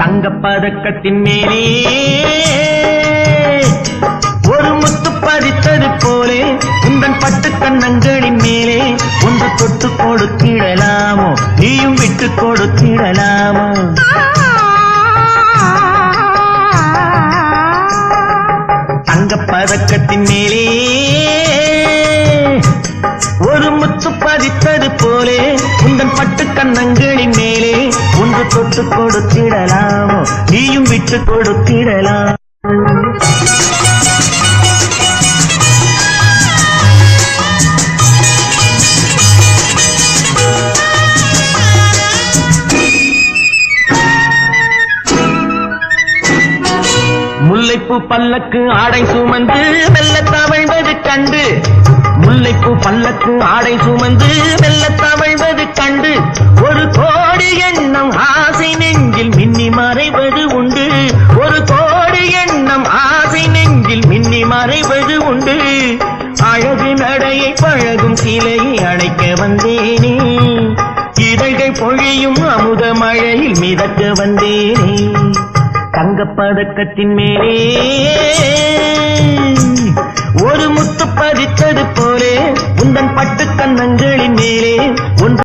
தங்கப்பதக்கத்தின் மேலே. ஒரு முத்து பதித்தது போலே உந்தன் பட்டு கண்ணங்களின் மேலே. ஒன்று தொட்டு கொடுத்திடலாமோ? நீயும் விட்டு கொடுத்திடலாமோ? தங்கப்பதக்கத்தின் மேலே. ஒரு முத்து பதித்தது போலே உந்தன் பட்டு கண்ணங்களின் ஒன்று கொடுத்திடலாமோ? நீயும் விட்டு கொடுத்திடலாம். முல்லைப்பூ பல்லக்கு ஆடை சுமந்து மெல்ல தவழ்வது கண்டு. முல்லைப்பூ பல்லக்கு ஆடை சுமந்து மெல்ல தவழ் ஆசை நெஞ்சில் மின்னி மறைவது உண்டு. ஒரு கோடி எண்ணம் ஆசை நெஞ்சில் மின்னி மறைவது உண்டு. அழகு நடையை பழகும் சிலையை அழைக்க வந்தேனே. இதழ்கள் பொழியும் அமுத மழையில் மிதக்க வந்தேனே. தங்கப்பதக்கத்தின் மேலே ஒரு முத்து பதித்தது போலே உந்தன் பட்டு கன்னங்களின் மேலே.